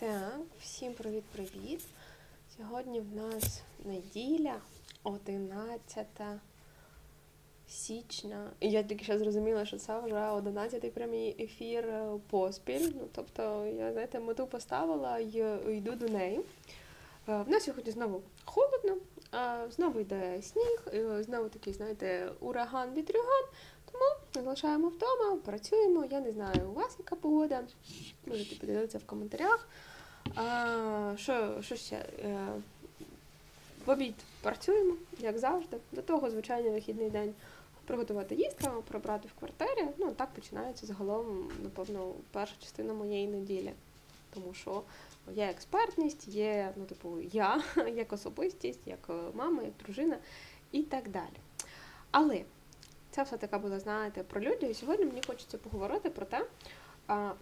Так, всім привіт-привіт. Сьогодні в нас неділя, 11 січня. І я тільки що зрозуміла, що це вже 11-й прямий ефір е, поспіль. Ну, тобто, я знаєте, мету поставила і йду до неї. Е, В нас сьогодні знову холодно, знову йде сніг, знову такий, знаєте, ураган, вітрюган. Тому залишаємо вдома, працюємо. Я не знаю, у вас яка погода. Можете поділитися в коментарях. Що, що ще? Е, В обід працюємо, як завжди. До того, звичайно, вихідний день приготувати їсти, прибрати в квартирі. Ну, так починається загалом, напевно, перша частина моєї неділі. Тому що є експертність, є, ну, типу, я як особистість, як е, мама, як дружина і так далі. Але це все така була, знаєте, про люди. І сьогодні мені хочеться поговорити про те,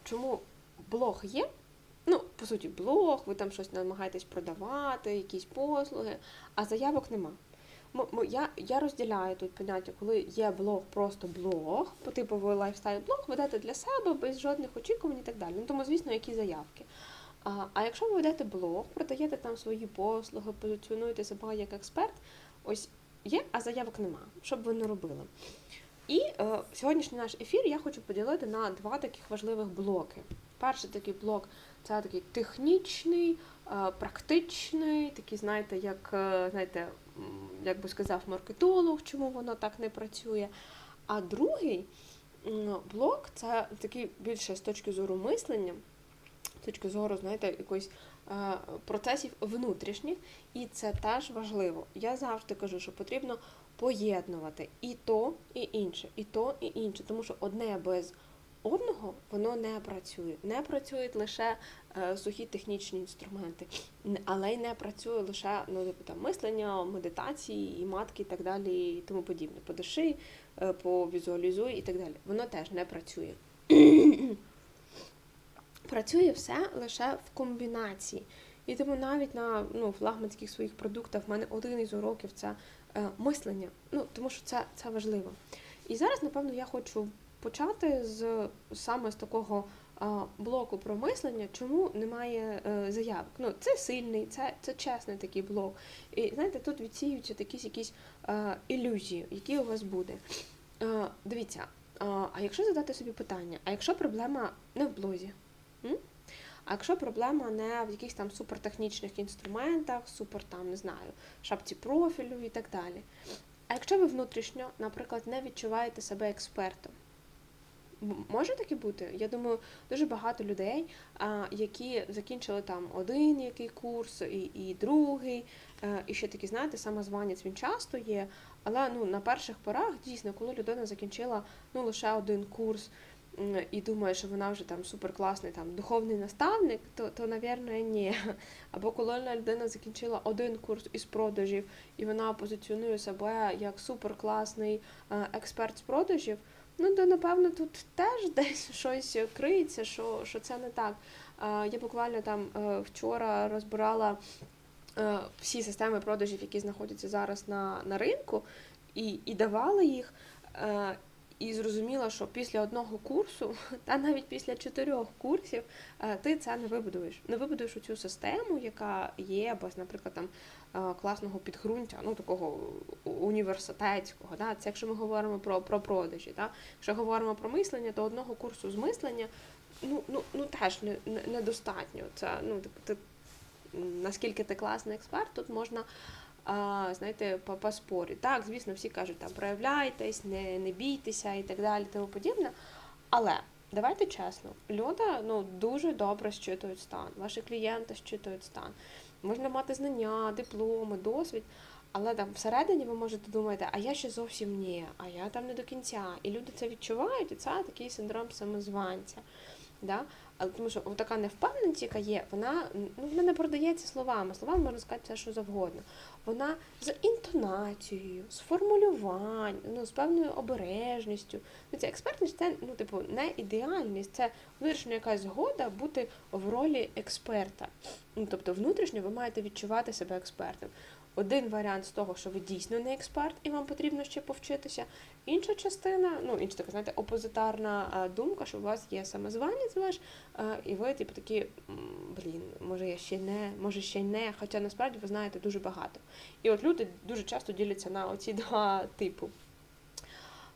чому блог є. Ну, по суті, блог, ви там щось намагаєтесь продавати, якісь послуги, а заявок нема. Я, я розділяю тут поняття, коли є блог, просто блог, по ви лайфстайл-блог, ведете для себе без жодних очікувань і так далі. Ну тому, звісно, які заявки. А, а якщо ви ведете блог, продаєте там свої послуги, позиціонуєте себе як експерт, ось є, а заявок нема, що б ви не робили. І е, сьогоднішній наш ефір я хочу поділити на два таких важливих блоки. Перший такий блок це такий технічний, е, практичний, такий, знаєте, як е, знаєте, як би сказав маркетолог, чому воно так не працює. А другий блок це такий більше з точки зору мислення, з точки зору, знаєте, якоїсь е, процесів внутрішніх, і це теж важливо. Я завжди кажу, що потрібно поєднувати і то, і інше, і то, і інше, тому що одне без одного воно не працює. Не працюють лише е, сухі технічні інструменти, але й не працює лише ну, типу, там, мислення, медитації, і матки, і так далі, і тому подібне. Подиши, е, повізуалізуй і так далі. Воно теж не працює. Працює все лише в комбінації. І тому навіть на ну, флагманських своїх продуктах в мене один із уроків це е, мислення. Ну, тому що це, це важливо. І зараз, напевно, я хочу почати з саме з такого блоку про мислення, чому немає е, заявок. Ну, це сильний, це, це чесний такий блок. І знаєте, тут відсіюються якісь якісь ілюзії, які у вас буде. Дивіться, а, якщо задати собі питання, а якщо проблема не в блозі? М? А якщо проблема не в якихось там супертехнічних інструментах, супер там, не знаю, шапці профілю і так далі. А якщо ви внутрішньо, наприклад, не відчуваєте себе експертом, може таке бути? Я думаю, дуже багато людей, які закінчили там один який курс, і, і другий, е, і ще такі, знаєте, самозванець він часто є. Але ну, на перших порах, дійсно, коли людина закінчила ну, лише один курс і думає, що вона вже там суперкласний там, духовний наставник, то, то, навірно, ні. Або коли людина закінчила один курс із продажів, і вона позиціонує себе як суперкласний е, експерт з продажів, ну то напевно тут теж десь щось криється, що, що це не так. Е, Я буквально там е, вчора розбирала е, всі системи продажів, які знаходяться зараз на, на ринку, і, і давала їх. І зрозуміла, що після одного курсу, та навіть після чотирьох курсів, е, ти це не вибудуєш. Не вибудуєш цю систему, яка є без, наприклад, там е, класного підґрунтя, ну такого університетського. Да? Це якщо ми говоримо про, про продажі. Да? Якщо говоримо про мислення, то одного курсу з мислення ну, ну, ну теж не, не, недостатньо. Це ну, типу, ти, наскільки ти класний експерт, тут можна. Знаєте, по, по. Так, звісно, всі кажуть, там проявляйтесь, не, не бійтеся і так далі, тому подібне. Але давайте чесно, люди ну, дуже добре щитують стан, ваші клієнти щитують стан. Можна мати знання, дипломи, досвід, але там всередині ви можете думати, а я ще зовсім ні, а я там не до кінця. І люди це відчувають, і це такий синдром самозванця. Да? Але тому що така невпевненість, яка є, вона, ну, вона не продається словами. Словами можна сказати все, що завгодно. Вона з інтонацією, з формулюванням, ну, з певною обережністю. Ну, Ця експертність це ну, типу, не ідеальність, це внутрішня якась згода бути в ролі експерта. Ну, тобто внутрішньо ви маєте відчувати себе експертом. Один варіант з того, що ви дійсно не експерт і вам потрібно ще повчитися. Інша частина, ну інша така, знаєте, опозитарна е, думка, що у вас є самозванець ваш, е, і ви, типу, такі, блін, може я ще не, може ще не, хоча насправді ви знаєте дуже багато. І от люди дуже часто діляться на оці два типу.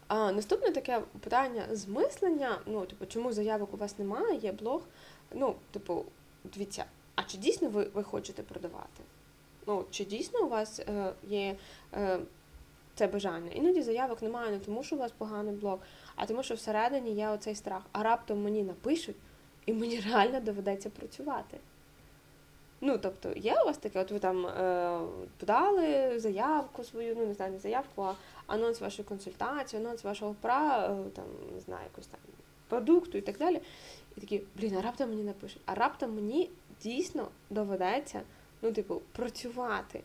А, наступне таке питання з мислення. Ну, типу, чому заявок у вас немає, є блог. Ну, типу, дивіться, а чи дійсно ви, ви хочете продавати? Ну, чи дійсно у вас е, є е, це бажання? Іноді заявок немає не тому, що у вас поганий блог, а тому, що всередині є оцей страх. А раптом мені напишуть, і мені реально доведеться працювати. Ну, тобто, є у вас таке, от ви там е, подали заявку свою, ну не знаю, не заявку, а анонс вашої консультації, анонс вашого пра, е, там, не знаю, якось там продукту і так далі. І такі, блін, а раптом мені напишуть, а раптом мені дійсно доведеться, ну, типу, працювати.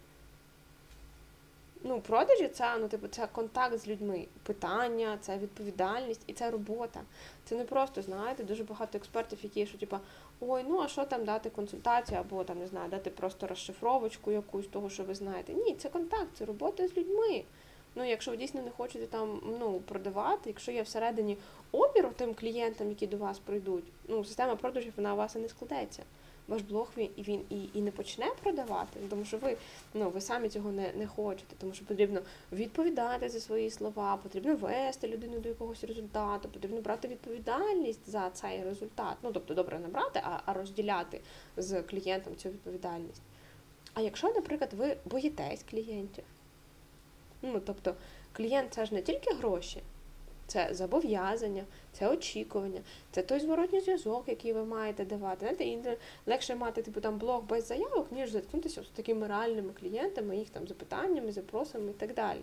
Ну, продажі це, ну, типу, це контакт з людьми, питання, це відповідальність і це робота. Це не просто, знаєте, дуже багато експертів, які що, типу, ой, ну а що там дати консультацію, або там, не знаю, дати просто розшифровочку якусь того, що ви знаєте. Ні, це контакт, це робота з людьми. Ну, якщо ви дійсно не хочете там ну, продавати, якщо є всередині опіру тим клієнтам, які до вас прийдуть, ну, система продажів вона у вас і не складеться. Ваш блог він і він і, і не почне продавати, тому що ви ну ви самі цього не, не хочете, тому що потрібно відповідати за свої слова, потрібно вести людину до якогось результату, потрібно брати відповідальність за цей результат. Ну тобто добре не брати, а, а розділяти з клієнтом цю відповідальність. А якщо, наприклад, ви боїтесь клієнтів, ну тобто клієнт це ж не тільки гроші, це зобов'язання, це очікування, це той зворотній зв'язок, який ви маєте давати. Знаєте, і легше мати типу там блог без заявок, ніж зіткнутися з такими реальними клієнтами, їх там запитаннями, запросами і так далі.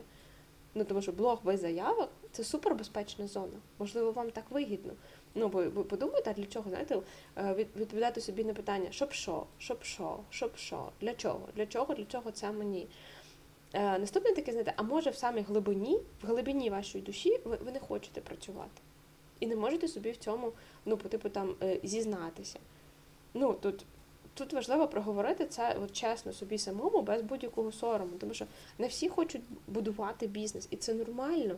Ну тому що блог без заявок це супербезпечна зона. Можливо, вам так вигідно. Ну, ви, ви подумайте, а для чого, знаєте, е, відповідати собі на питання, щоб що, щоб що, щоб що, для чого, для чого, для чого це мені. Е, Наступне таке, знаєте, а може в самій глибині, в глибині вашої душі ви, ви не хочете працювати. І не можете собі в цьому, ну, по типу там е, зізнатися. Ну, тут, тут важливо проговорити це от, чесно собі самому, без будь-якого сорому, тому що не всі хочуть будувати бізнес, і це нормально.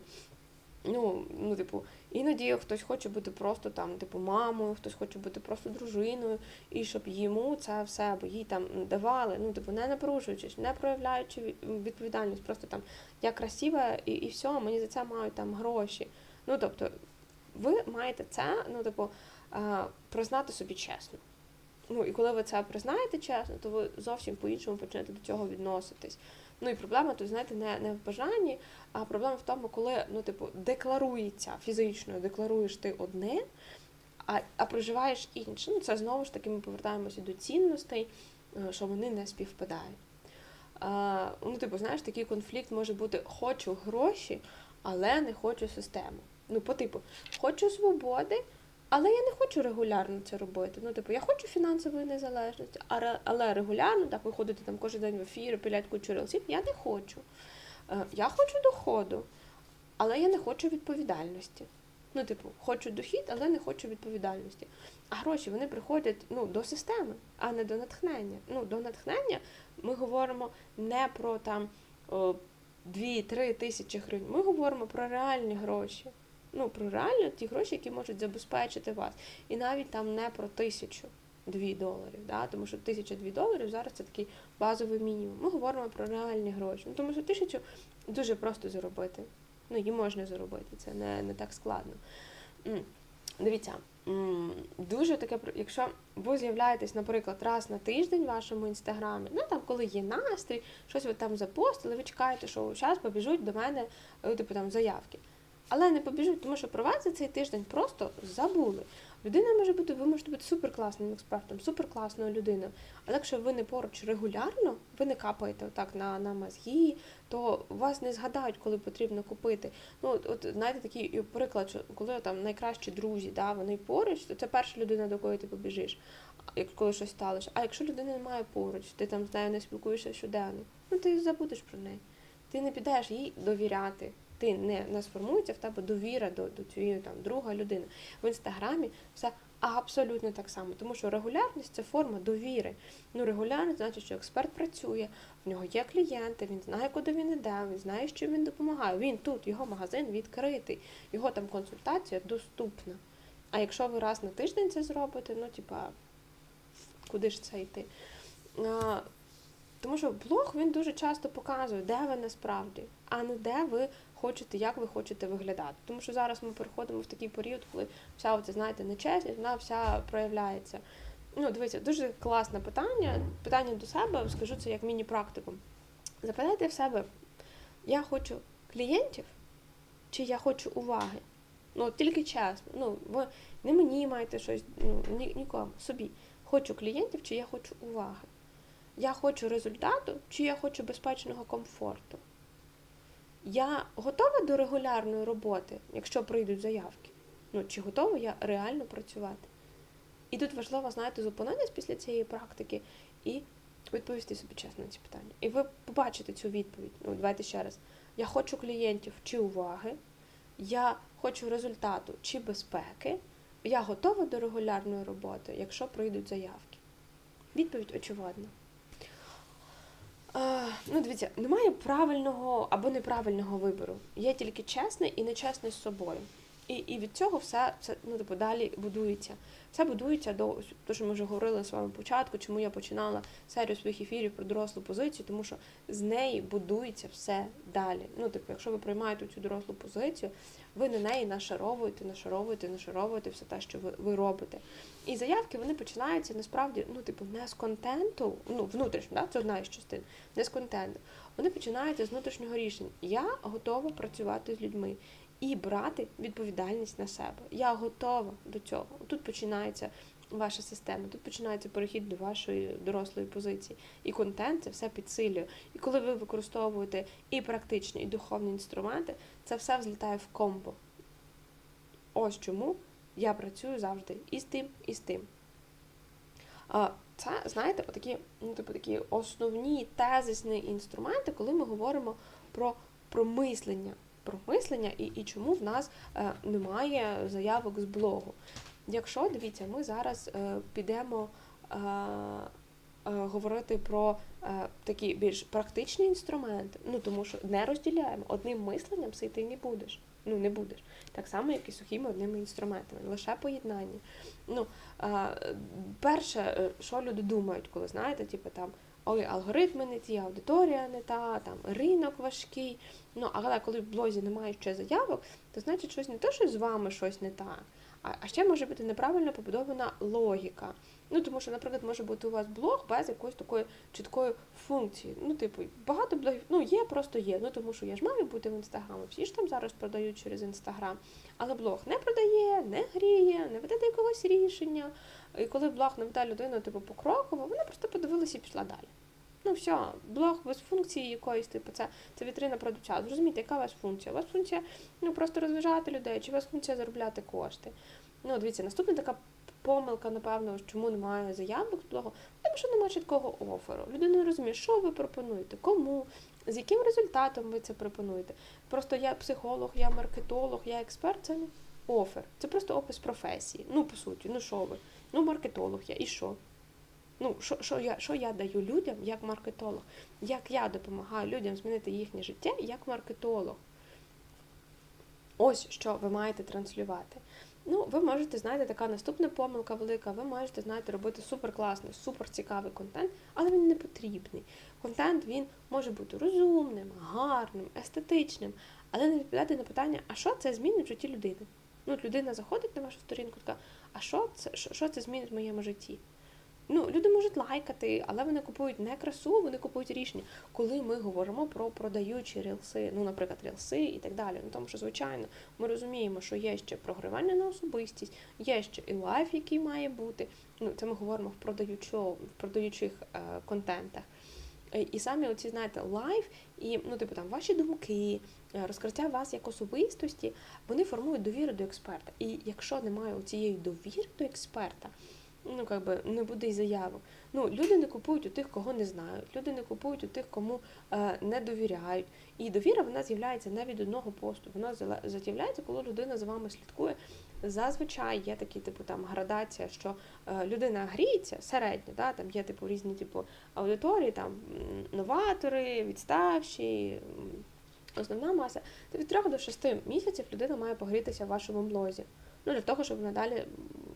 Ну, ну, типу, іноді хтось хоче бути просто там, типу, мамою, хтось хоче бути просто дружиною, і щоб йому це все або їй там давали, ну, типу, не напружуючись, не проявляючи відповідальність, просто там я красива і, і все, мені за це мають там гроші. Ну, тобто, ви маєте це, ну, типу, признати собі чесно. Ну, і коли ви це признаєте чесно, то ви зовсім по-іншому почнете до цього відноситись. Ну і проблема тут, знаєте, не, не в бажанні, а проблема в тому, коли ну, типу, декларується фізично, декларуєш ти одне, а, а проживаєш інше. Ну, це знову ж таки ми повертаємося до цінностей, е, що вони не співпадають. А, ну, типу, знаєш, такий конфлікт може бути хочу гроші, але не хочу систему. Ну, по типу, хочу свободи, але я не хочу регулярно це робити. Ну, типу, я хочу фінансової незалежності, але регулярно так виходити там кожен день в ефір, пилять кучу релсів, я не хочу. Е, Я хочу доходу, але я не хочу відповідальності. Ну, типу, хочу дохід, але не хочу відповідальності. А гроші вони приходять ну, до системи, а не до натхнення. Ну, до натхнення ми говоримо не про там 2-3 тисячі гривень. Ми говоримо про реальні гроші. Ну, про реально ті гроші, які можуть забезпечити вас. І навіть там не про тисячу. Дві доларів, да? тому що тисяча дві доларів зараз це такий базовий мінімум. Ми говоримо про реальні гроші. Ну, тому що тисячу дуже просто заробити. Ну, її можна заробити, це не, не так складно. Дивіться, дуже таке, якщо ви з'являєтесь, наприклад, раз на тиждень в вашому інстаграмі, ну там, коли є настрій, щось ви там запостили, ви чекаєте, що зараз побіжуть до мене, е, типу там заявки. Але не побіжуть, тому що про вас за цей тиждень просто забули. Людина може бути, ви можете бути суперкласним експертом, суперкласною людиною. Але якщо ви не поруч регулярно, ви не капаєте отак на, на мозги, то вас не згадають, коли потрібно купити. Ну, от, от знаєте, такий приклад, що коли там найкращі друзі, да, вони поруч, то це перша людина, до якої ти побіжиш, як коли щось сталося. А якщо людини немає поруч, ти там з нею не спілкуєшся щоденно, ну ти забудеш про неї. Ти не підеш їй довіряти. Ти не, не сформується в тебе довіра до, до цієї там друга людини. В інстаграмі все Абсолютно так само, тому що регулярність це форма довіри. Ну, регулярність значить, що експерт працює, в нього є клієнти, він знає, куди він іде, він знає, що він допомагає. Він тут, його магазин відкритий, його там консультація доступна. А якщо ви раз на тиждень це зробите, ну типа, куди ж це йти? Тому що блог він дуже часто показує, де ви насправді, а не де ви хочете, як ви хочете виглядати. Тому що зараз ми переходимо в такий період, коли вся оця, знаєте, нечесність, вона вся проявляється. Ну, дивіться, дуже класне питання. Питання до себе, скажу це як міні-практикум. Запитайте в себе, я хочу клієнтів чи я хочу уваги? Ну, тільки чесно. Ну, ви не мені маєте щось, ну, ні, нікому, собі. Хочу клієнтів чи я хочу уваги? Я хочу результату чи я хочу безпечного комфорту? Я готова до регулярної роботи, якщо прийдуть заявки? Ну, чи готова я реально працювати? І тут важливо, знаєте, зупинитись після цієї практики і відповісти собі чесно на ці питання. І ви побачите цю відповідь. Ну, давайте ще раз. Я хочу клієнтів чи уваги, я хочу результату чи безпеки, я готова до регулярної роботи, якщо прийдуть заявки. Відповідь очевидна. Ну, дивіться, немає правильного або неправильного вибору. Є тільки чесний і нечесний з собою. І, і від цього все, все ну, типу, далі будується. Все будується до того, що ми вже говорили з вами початку, чому я починала серію своїх ефірів про дорослу позицію, тому що з неї будується все далі. Ну, типу, якщо ви приймаєте цю дорослу позицію, ви на неї нашаровуєте, нашаровуєте, нашаровуєте все те, що ви, ви робите. І заявки вони починаються насправді, ну, типу, не з контенту, ну, внутрішньо, да? це одна із частин, не з контенту. Вони починаються з внутрішнього рішення. Я готова працювати з людьми і брати відповідальність на себе. Я готова до цього. Тут починається ваша система, тут починається перехід до вашої дорослої позиції. І контент це все підсилює. І коли ви використовуєте і практичні, і духовні інструменти, це все взлітає в комбо. Ось чому я працюю завжди і з тим, і з тим. Це, знаєте, отакі, ну, типу, такі основні тезисні інструменти, коли ми говоримо про, про мислення про мислення і, і чому в нас е, немає заявок з блогу. Якщо дивіться, ми зараз е, підемо е, говорити про такі більш практичні інструменти, ну тому що не розділяємо одним мисленням все ти не будеш. Ну, не будеш. Так само, як і сухими одними інструментами, лише поєднання. Ну, перше, що люди думають, коли знаєте, типу там ой, алгоритми не ті, аудиторія не та, там ринок важкий. Ну, але коли в блозі немає ще заявок, то значить щось не то, що з вами щось не так, а ще може бути неправильно побудована логіка. Ну, тому що, наприклад, може бути у вас блог без якоїсь такої чіткої функції. Ну, типу, багато блогів, ну, є, просто є. Ну, тому що я ж маю бути в інстаграмі. Всі ж там зараз продають через інстаграм. Але блог не продає, не гріє, не веде до якогось рішення. І коли блог не веде людину, типу, покроково, вона просто подивилася і пішла далі. Ну, все, блог без функції якоїсь, типу, це це вітрина продавця. Зрозумійте, яка у вас функція? У вас функція ну, просто розважати людей, чи у вас функція заробляти кошти. Ну, дивіться, наступна така помилка, напевно, чому немає заявок з блогу, тому що немає чіткого оферу. Людина не розуміє, що ви пропонуєте, кому, з яким результатом ви це пропонуєте. Просто я психолог, я маркетолог, я експерт, це офер. Це просто опис професії. Ну, по суті, ну що ви? Ну, маркетолог я, і що? Ну, що що, я що я даю людям як маркетолог? Як я допомагаю людям змінити їхнє життя як маркетолог? Ось що ви маєте транслювати. Ну, ви можете, знаєте, така наступна помилка велика, ви можете, знаєте, робити суперкласний, суперцікавий контент, але він не потрібний. Контент він може бути розумним, гарним, естетичним, але не відповідати на питання, а що це змінить в житті людини? Ну, людина заходить на вашу сторінку, така, а що це, що це змінить в моєму житті? Ну, люди можуть лайкати, але вони купують не красу, вони купують рішення. Коли ми говоримо про продаючі рілси, ну, наприклад, рілси і так далі. Ну тому що, звичайно, ми розуміємо, що є ще програвання на особистість, є ще і лайф, який має бути. Ну, це ми говоримо в продаючо, в продаючих е, контентах. І саме оці, знаєте, лайф і ну, типу там ваші думки, е, розкриття вас як особистості, вони формують довіру до експерта. І якщо немає цієї довіри до експерта, ну, как би, не буде й заявок. Ну, Люди не купують у тих, кого не знають, люди не купують у тих, кому е, не довіряють. І довіра вона з'являється не від одного посту. Вона з'являється, коли людина за вами слідкує Зазвичай є такі, типу, там градація, що е, людина гріється середньо, да, там є типу різні типу аудиторії, там новатори, відставші, основна маса. То від 3 до 6 місяців людина має погрітися в вашому блозі. Ну, для того, щоб вона далі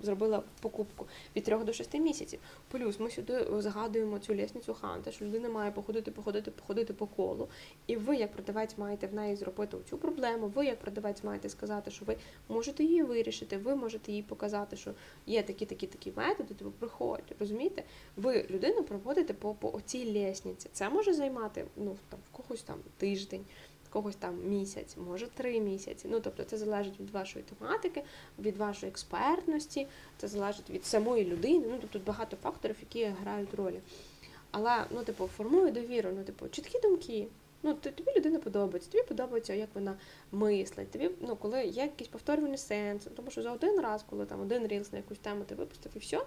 зробила покупку від 3 до 6 місяців. Плюс ми сюди згадуємо цю лісницю Ханта, що людина має походити, походити, походити по колу. І ви, як продавець, маєте в неї зробити цю проблему. Ви, як продавець, маєте сказати, що ви можете її вирішити, ви можете їй показати, що є такі, такі, такі методи, тобто приходь, розумієте? Ви людину проводите по, по оцій лісниці. Це може займати ну, там, в когось там тиждень. Когось там місяць, може три місяці. Ну тобто це залежить від вашої тематики, від вашої експертності, це залежить від самої людини. Ну тобто багато факторів, які грають ролі. Але ну, типу, формує довіру, ну, типу, чіткі думки. Ну, тобі людина подобається, тобі подобається, як вона мислить. Тобі, ну, коли є якийсь повторюваний сенс, тому що за один раз, коли там один рілс на якусь тему ти випустив і все,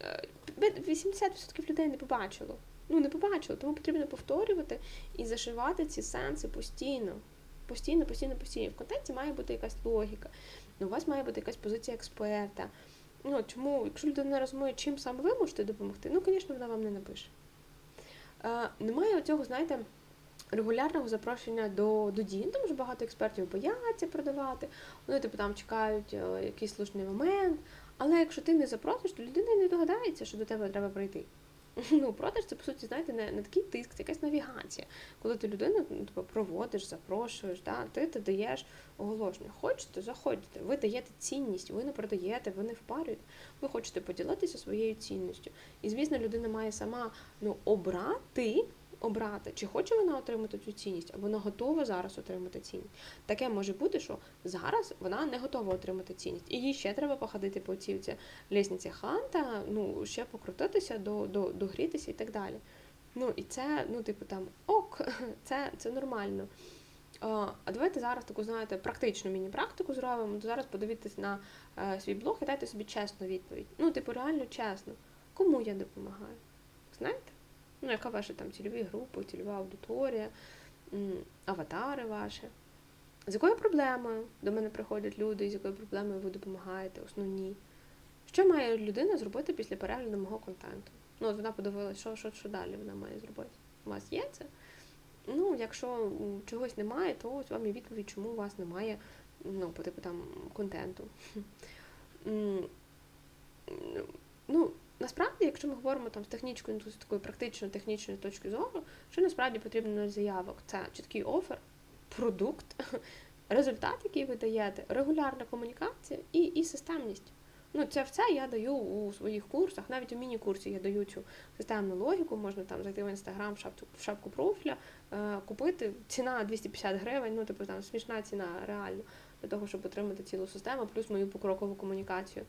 е, 80% людей не побачило. Ну, не побачило, тому потрібно повторювати і зашивати ці сенси постійно. Постійно, постійно, постійно. В контенті має бути якась логіка. Ну, у вас має бути якась позиція експерта. Ну, чому, якщо людина не розуміє, чим саме ви можете допомогти, ну, звісно, вона вам не напише. Е, немає цього, знаєте, регулярного запрошення до, до дій, тому що багато експертів бояться продавати, вони типу там чекають е, якийсь слушний момент. Але якщо ти не запросиш, то людина не догадається, що до тебе треба прийти. Ну, продаж це, по суті, знаєте, не, не такий тиск, це якась навігація. Коли ти людину ну, типу, проводиш, запрошуєш, да, ти, ти даєш оголошення. Хочете, заходьте, ви даєте цінність, ви не продаєте, ви не впарюєте. Ви хочете поділитися своєю цінністю. І, звісно, людина має сама ну, обрати, обрати, чи хоче вона отримати цю цінність, або вона готова зараз отримати цінність. Таке може бути, що зараз вона не готова отримати цінність. І їй ще треба походити по цій лісниці ханта, ну, ще покрутитися, до, до, догрітися і так далі. Ну, і це, ну, типу, там ок, це, це нормально. А давайте зараз таку, знаєте, практичну міні-практику зробимо. То зараз подивіться на е, свій блог і дайте собі чесну відповідь. Ну, типу, реально чесно. Кому я допомагаю? Знаєте? Ну, яка ваша там цільові групи, цільова аудиторія, аватари ваші? З якою проблемою до мене приходять люди, з якою проблемою ви допомагаєте, основні? Що має людина зробити після перегляду мого контенту? Ну, от вона подивилася, що, що, що далі вона має зробити. У вас є це? Ну, якщо чогось немає, то ось вам і відповідь, чому у вас немає ну, по типу там контенту. Ну, насправді, якщо ми говоримо там з технічної, ну, з такої практично технічної точки зору, що насправді потрібно заявок? Це чіткий офер, продукт, результат, який ви даєте, регулярна комунікація і, і системність. Ну, це все я даю у своїх курсах, навіть у міні-курсі я даю цю системну логіку, можна там зайти в інстаграм, в шапку, в шапку профіля, е, купити. Ціна 250 гривень, ну типу там смішна ціна реально для того, щоб отримати цілу систему, плюс мою покрокову комунікацію,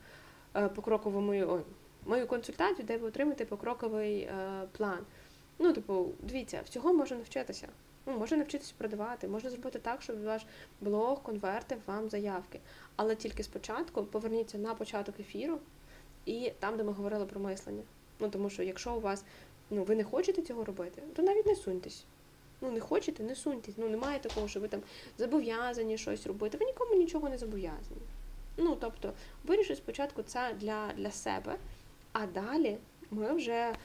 е, покрокову мою ой, мою консультацію, де ви отримаєте покроковий е, план. Ну, типу, дивіться, всього можна навчитися. Ну, можна навчитися продавати, можна зробити так, щоб ваш блог конвертив вам заявки. Але тільки спочатку поверніться на початок ефіру і там, де ми говорили про мислення. Ну тому що якщо у вас ну ви не хочете цього робити, то навіть не суньтесь. Ну не хочете, не суньтесь. Ну немає такого, що ви там зобов'язані щось робити. Ви нікому нічого не зобов'язані. Ну тобто, вирішіть спочатку це для, для себе, а далі ми вже е,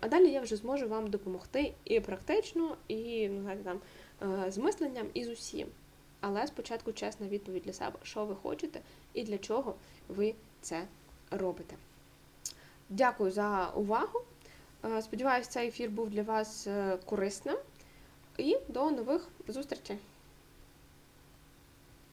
а далі я вже зможу вам допомогти і практично, і ну, знаєте, там е, з мисленням, і з усім. Але спочатку чесна відповідь для себе, що ви хочете і для чого ви це робите. Дякую за увагу. Е, Сподіваюсь, цей ефір був для вас корисним. І до нових зустрічей!